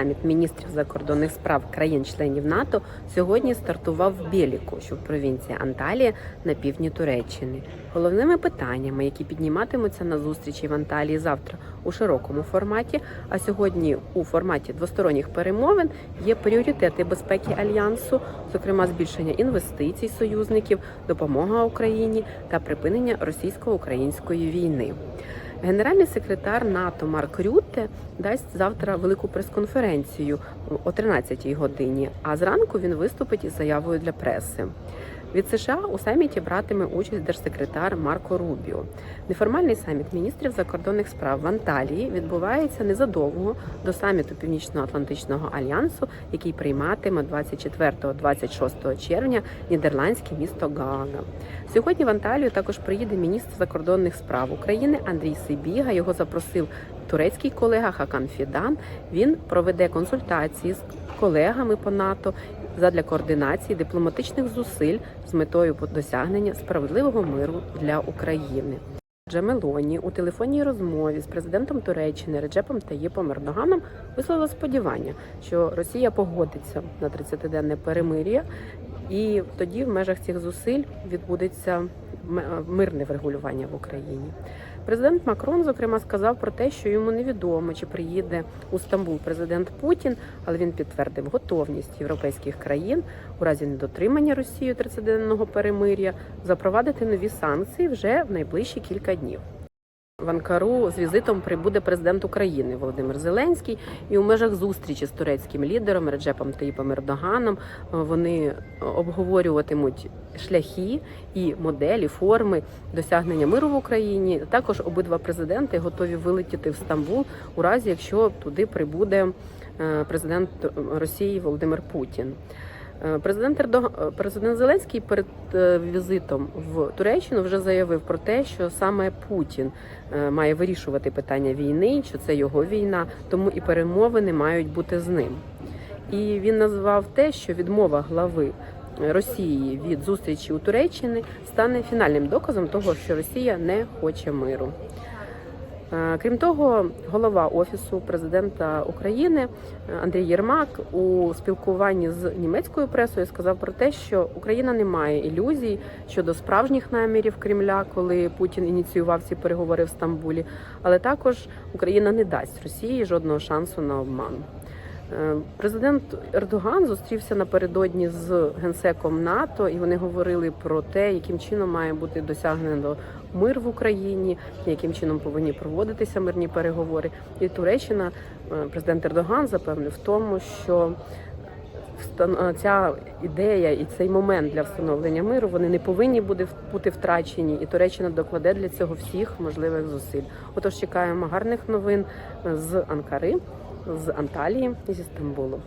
саміт міністрів закордонних справ країн-членів НАТО сьогодні стартував в Біліку, що в провінції Анталія на півдні Туреччини. Головними питаннями, які підніматимуться на зустрічі в Анталії завтра у широкому форматі, а сьогодні у форматі двосторонніх перемовин є пріоритети безпеки альянсу, зокрема збільшення інвестицій союзників, допомога Україні та припинення російсько-української війни. Генеральний секретар НАТО Марк Рюте дасть завтра велику прес-конференцію о 13-й годині. А зранку він виступить із заявою для преси. Від США у саміті братиме участь держсекретар Марко Рубіо. Неформальний саміт міністрів закордонних справ в Анталії відбувається незадовго до саміту Північно-Атлантичного альянсу, який прийматиме 24-26 червня нідерландське місто Гаага. Сьогодні в Анталію також приїде міністр закордонних справ України Андрій Сибіга. Його запросив турецький колега Хакан Фідан. Він проведе консультації з колегами по НАТО задля координації дипломатичних зусиль з метою досягнення справедливого миру для України. Джамелоні у телефонній розмові з президентом Туреччини Реджепом Таїпом Ердоганом висловила сподівання, що Росія погодиться на 30-денне перемир'я, і тоді в межах цих зусиль відбудеться мирне врегулювання в Україні. Президент Макрон, зокрема, сказав про те, що йому невідомо, чи приїде у Стамбул президент Путін, але він підтвердив готовність європейських країн у разі недотримання Росією 30-денного перемир'я запровадити нові санкції вже в найближчі кілька днів. В Анкару з візитом прибуде президент України Володимир Зеленський, і у межах зустрічі з турецьким лідером Реджепом Таїпом Ердоганом вони обговорюватимуть шляхи і моделі, форми досягнення миру в Україні. Також обидва президенти готові вилетіти в Стамбул у разі, якщо туди прибуде президент Росії Володимир Путін. Президент Ердог... президент Зеленський перед візитом в Туреччину вже заявив про те, що саме Путін має вирішувати питання війни, що це його війна, тому і перемовини мають бути з ним. І він назвав те, що відмова глави Росії від зустрічі у Туреччині стане фінальним доказом того, що Росія не хоче миру. Крім того, голова офісу президента України Андрій Єрмак у спілкуванні з німецькою пресою сказав про те, що Україна не має ілюзій щодо справжніх намірів Кремля, коли Путін ініціював ці переговори в Стамбулі, але також Україна не дасть Росії жодного шансу на обман. Президент Ердоган зустрівся напередодні з генсеком НАТО, і вони говорили про те, яким чином має бути досягнено мир в Україні, яким чином повинні проводитися мирні переговори. І Туреччина, президент Ердоган запевнив в тому, що ця ідея і цей момент для встановлення миру вони не повинні бути втрачені, і Туреччина докладе для цього всіх можливих зусиль. Отож, чекаємо гарних новин з Анкари з Анталії зі Стамбулу.